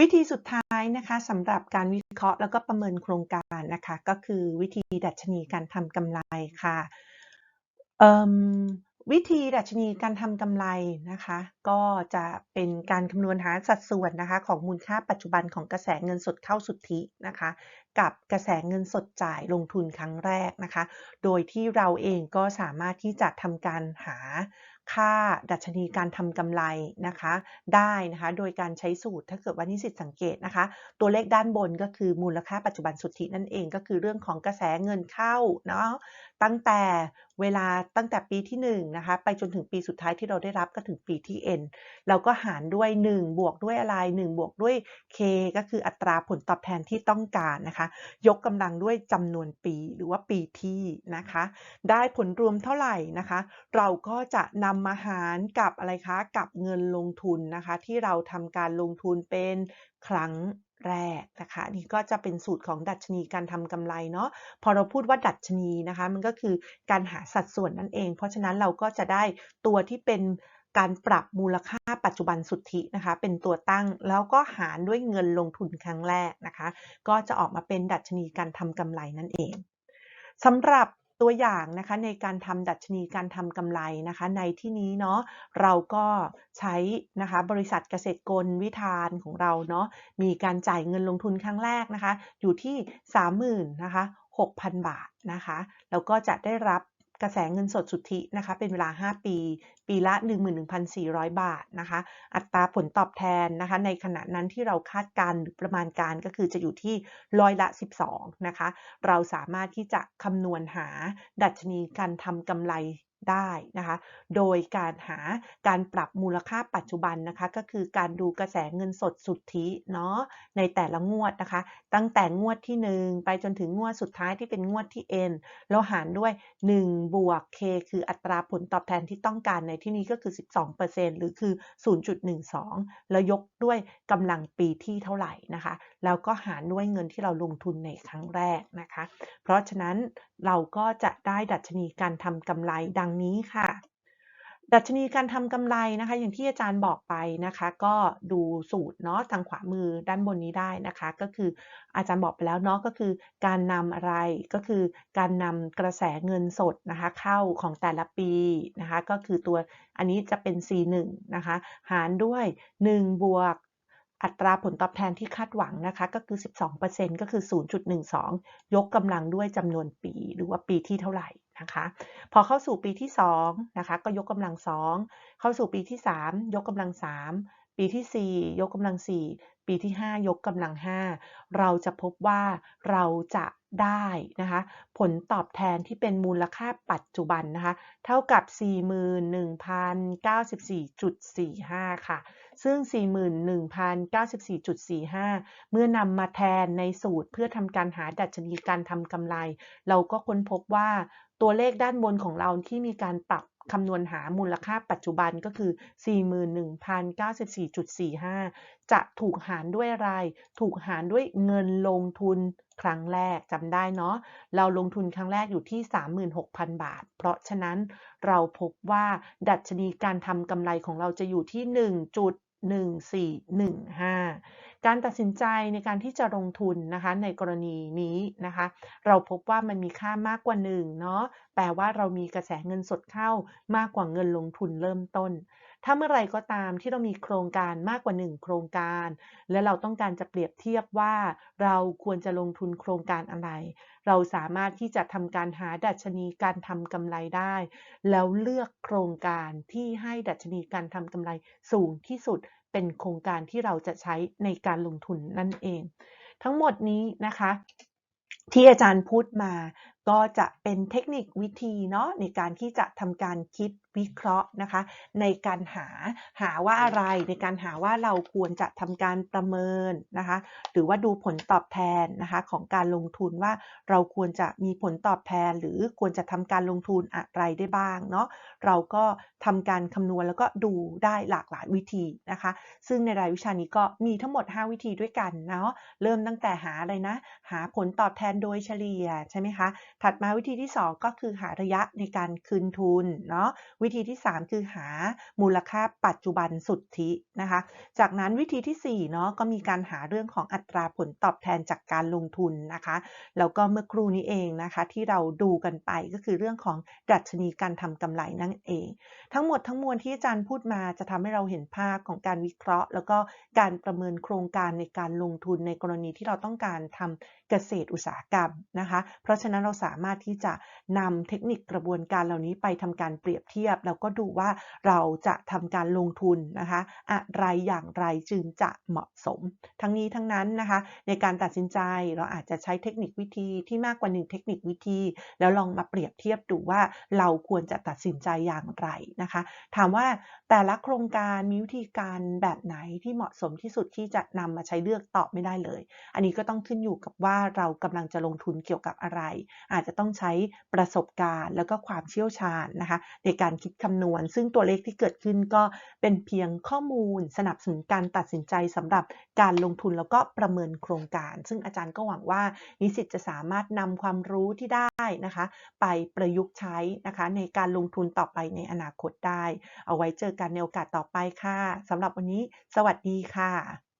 วิธีสุดท้ายนะคะสำหรับการวิเคราะห์แล้วก็ประเมินโครงการนะคะ ก็คือวิธีดัชนีการทำกำไรค่ะวิธีดัชนีการทำกำไรนะคะ ก็จะเป็นการคำนวณหาสัดส่วนนะคะ ของมูลค่าปัจจุบันของกระแสเงินสดเข้าสุทธินะคะ กับกระแสเงินสดจ่ายลงทุนครั้งแรกนะคะ โดยที่เราเองก็สามารถที่จะทำการหา ค่าดัชนีการทำกำไรนะคะ ได้นะคะ โดยการใช้สูตรถ้าเกิดว่านิสิตสังเกตนะคะ ตัวเลขด้านบนก็คือมูลค่าปัจจุบันสุทธินั่นเองก็คือเรื่องของกระแสเงินเข้าเนาะตั้งแต่เวลาตั้งแต่ปีที่1นะคะไปจนถึงปีสุดท้ายที่เราได้รับก็ถึงปีที่ n เราก็หารด้วย 1 บวกด้วยอะไร 1 บวกด้วย k ก็คืออัตราผลตอบแทนที่ต้องการนะคะ ยกกำลังด้วยจำนวนปีหรือว่าปีที่นะคะ ได้ผลรวมเท่าไหร่นะคะ เราก็จะนำมาหารกับอะไรคะกับเงินลงทุนนะคะ ที่เราทำการลงทุนเป็นครั้ง แรกนะคะนี่ก็จะเป็นสูตรของดัชนีการทำกำไรเนาะพอเราพูดว่าดัชนีนะคะ มันก็คือการหาสัดส่วนนั่นเอง เพราะฉะนั้นเราก็จะได้ตัวที่เป็นการปรับมูลค่าปัจจุบันสุทธินะคะ เป็นตัวตั้งแล้วก็หารด้วยเงินลงทุนครั้งแรกนะคะ ก็จะออกมาเป็นดัชนีการทำกำไรนั่นเองสำหรับ ตัวอย่างนะคะในการทำดัชนีการทำกำไรนะคะในที่นี้เนาะเราก็ใช้นะคะบริษัทเกษตรกลวิธานของเราเนาะมีการจ่ายเงินลงทุนครั้งแรกนะคะอยู่ที่ 30,000นะคะ6,000 บาทนะคะแล้วก็จะได้รับ กระแสเงินสดสุทธินะคะเป็นเวลา 5 ปี ปีละ 11,400 บาทนะคะ อัตราผลตอบแทนนะคะในขณะนั้นที่เราคาดการหรือประมาณการก็คือจะอยู่ที่ร้อยละ 12 นะคะ เราสามารถที่จะคำนวณหาดัชนีการทำกำไร ได้นะคะ โดยการหาการปรับมูลค่าปัจจุบันนะคะ ก็คือการดูกระแสเงินสดสุทธิเนาะในแต่ละงวดนะคะ ตั้งแต่งวดที่ 1 ไปจนถึงงวดสุดท้ายที่เป็นงวดที่ n แล้วหารด้วย1บวก k คืออัตราผลตอบแทนที่ต้องการในที่นี้ก็คือ 12%หรือคือ 0.12 แล้วยกด้วยกำลังปีที่เท่าไหร่นะคะ แล้วก็หารด้วยเงินที่เราลงทุนในครั้งแรกนะคะ เพราะฉะนั้นเราก็จะได้ดัชนีการทำกำไรดังนี้ค่ะ ดัชนีการทำกำไรนะคะ อย่างที่อาจารย์บอกไปนะคะ ก็ดูสูตรเนาะทางขวามือด้านบนนี้ได้นะคะ ก็คืออาจารย์บอกไปแล้วเนาะก็คือการนำอะไรก็คือการนำกระแสเงินสดนะคะ เข้าของแต่ละปีนะคะ ก็คือตัวอันนี้จะเป็น C1 นะคะ หารด้วย 1 บวกอัตราผลตอบแทนที่คาดหวังนะคะก็คือ 12%ก็คือ 0.12 ยกกำลังด้วยจำนวนปี หรือว่าปีที่เท่าไหร่ นะคะ พอเข้าสู่ปีที่2นะคะก็ยกกำลัง 2 เข้าสู่ปีที่ 3 ยกกำลัง 3 ปีที่ 4 ยกกำลัง 4 ปีที่ 5 ยกกำลัง 5 เราจะพบว่าเราจะได้นะคะ ผลตอบแทนที่เป็นมูลค่าปัจจุบันนะคะ เท่ากับ 41,094.45 ค่ะ ซึ่ง 41,094.45 เมื่อนำมาแทนในสูตรเพื่อทำการหาดัชนีการทำกำไร เราก็ค้นพบว่าตัวเลขด้านบนของเราที่มีการปรับ คำนวณหามูลค่าปัจจุบันก็คือ 41,094.45 จะถูกหารด้วยอะไร ถูกหารด้วยเงินลงทุนครั้งแรกจำได้เนาะ เราลงทุนครั้งแรกอยู่ที่ 36,000 บาท เพราะฉะนั้นเราพบว่าดัชนีการทำกำไรของเราจะอยู่ที่ 1.1415 การตัดสินใจในการที่จะลงทุนนะคะ ในกรณีนี้นะคะ เราพบว่ามันมีค่ามากกว่า1เนาะแปลว่าเรามีกระแสเงินสดเข้ามากกว่าเงินลงทุนเริ่มต้น ถ้าเมื่อไรก็ตามที่เรามีโครงการมากกว่า 1 โครงการ และเราต้องการจะเปรียบเทียบว่า เราควรจะลงทุนโครงการอะไร เราสามารถที่จะทำการหาดัชนีการทำกำไรได้ แล้วเลือกโครงการที่ให้ดัชนีการทำกำไรสูงที่สุด เป็นโครงการที่เราจะใช้ในการลงทุนนั่นเอง ทั้งหมดนี้นะคะ ที่อาจารย์พูดมา ก็จะเป็นเทคนิควิธีเนาะในการที่จะทำการคิดวิเคราะห์นะคะ ในการหาหาว่าอะไรในการหาว่าเราควรจะทำการประเมินนะคะ หรือว่าดูผลตอบแทนนะคะของการลงทุนว่าเราควรจะมีผลตอบแทน หรือควรจะทำการลงทุนอะไรได้บ้างเนาะเราก็ทำการคำนวณแล้วก็ดูได้หลากหลายวิธีนะคะ ซึ่งในรายวิชานี้ก็มีทั้งหมด 5 วิธีด้วยกันเนาะเริ่มตั้งแต่หาอะไรนะ หาผลตอบแทนโดยเฉลี่ยใช่ไหมคะถัดมาวิธีที่ 2 ก็คือหาระยะในการคืนทุนเนาะวิธีที่ 3 คือหามูลค่าปัจจุบันสุทธินะคะ จากนั้นวิธีที่4เนาะก็มีการหาเรื่องของอัตราผลตอบแทนจากการลงทุนนะคะแล้วก็เมื่อครู่นี้เองนะคะที่เราดูกันไปก็คือเรื่องของดัชนีการทำกำไรนั่นเอง ทั้งหมดทั้งมวลที่อาจารย์พูดมาจะทำให้เราเห็นภาพของการวิเคราะห์ แล้วก็การประเมินโครงการในการลงทุนในกรณีที่เราต้องการทำเกษตรอุตสาหกรรมนะคะ เพราะฉะนั้นเราสาามารถที่จะนำเทคนิคกระบวนการเหล่านี้ไปทำการเปรียบเทียบ แล้วก็ดูว่าเราจะทำการลงทุนนะคะ อะไรอย่างไรจึงจะเหมาะสม ทั้งนี้ทั้งนั้นนะคะ ในการตัดสินใจเราอาจจะใช้เทคนิควิธีที่มากกว่าหนึ่งเทคนิควิธี แล้วลองมาเปรียบเทียบดูว่าเราควรจะตัดสินใจอย่างไรนะคะ ถามว่าแต่ละโครงการมีวิธีการแบบไหนที่เหมาะสมที่สุดที่จะนำมาใช้เลือกตอบไม่ได้เลย อันนี้ก็ต้องขึ้นอยู่กับว่าเรากำลังจะลงทุนเกี่ยวกับอะไรอาจจะต้องใช้ประสบการณ์แล้วก็ความเชี่ยวชาญนะคะ ในการคิดคำนวณ ซึ่งตัวเลขที่เกิดขึ้นก็เป็นเพียงข้อมูล สนับสนุนการตัดสินใจสำหรับการลงทุนแล้วก็ประเมินโครงการ ซึ่งอาจารย์ก็หวังว่านิสิตจะสามารถนำความรู้ที่ได้นะคะ ไปประยุกต์ใช้นะคะ ในการลงทุนต่อไปในอนาคตได้ เอาไว้เจอกันในโอกาสต่อไปค่ะสำหรับวันนี้ สวัสดีค่ะ